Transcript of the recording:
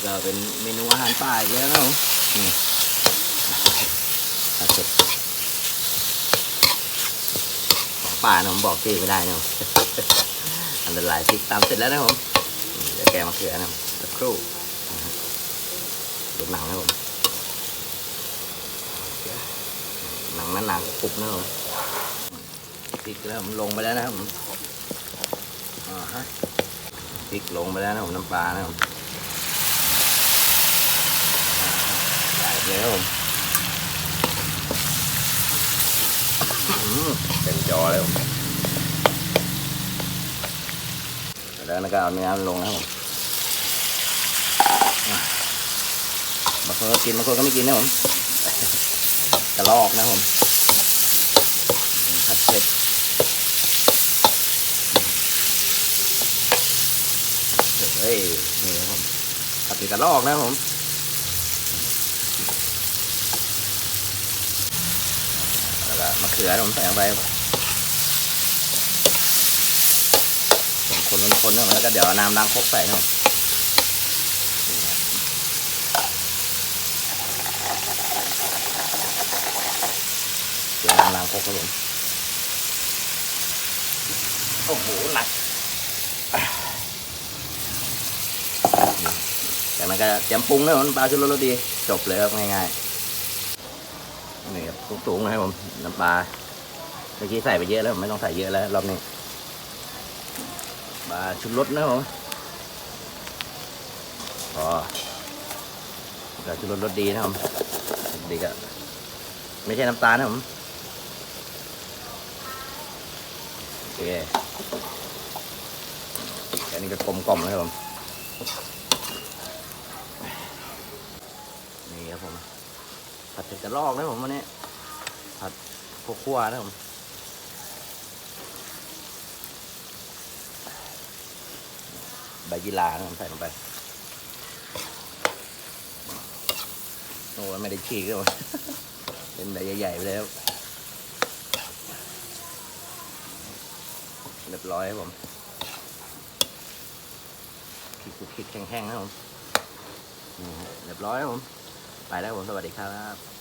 นี่ก็เป็นเมนูอาหารป่าอีกแล้วนะผมนี่ปลาสดของป่านะผมบอกชื่อไม่ได้นะผมอันตรายพริกตามเสร็จแล้วนะผมเดี๋ยวแกมะเขือนะครับสักครู่ดูหนังนะผมหนังนั้นหนังกรุบนะผมพริกแล้วผมลงไปแล้วนะครับผมอ่าฮะพริกลงไปแล้วนะผมน้ำปลานะผม ใส่เลยครับผมอื้อเต็มจอเลยผมแล้วก็เอาเนื้อลงนะครับผมบางคนก็กินบางคนก็ไม่กินนะผมกระลอกนะผมผัดเผ็ดเฮ้ยนี่ครับผมผัดเผ็ดกระลอกนะผม แล้ว ก็มะเขือผมใส่ลงไปคนคนคนๆแล้วก็เดี๋ยวน้ำล้างครกใส่นะครับเดี๋ยวน้ำล้างครกครับผมโอ้โหหนักจากนั้นก็เตรียมปรุงนะผมปลาชุรสรสดีจบเลยครับง่ายๆ นี่ครับสูงๆนะครับผมน้ำปลาเมื่อกี้ใส่ไปเยอะแล้วผมไม่ต้องใส่เยอะแล้วรอบนี้ปลาชุบรสนะครับผมพอปลาชุบรสรสดีนะครับผมดีก็ไม่ใช่น้ำตาลนะครับผมโอเคแค่นี้ก็กลมกล่อมแล้วครับผมนี่ครับผม ผัดเผ็ดกระลอกนะผมวันนี้ ผัดคั่วๆนะผมใบยีรานะผมใส่ลงไปโอ้ยไม่ได้ฉีกเลยมเป็นใบใหญ่ๆไปแล้วเรียบร้อยครับผมพริกพริกแห้งๆนะผมเรียบร้อยครับผม ไปแล้วผมสวัสดีครับ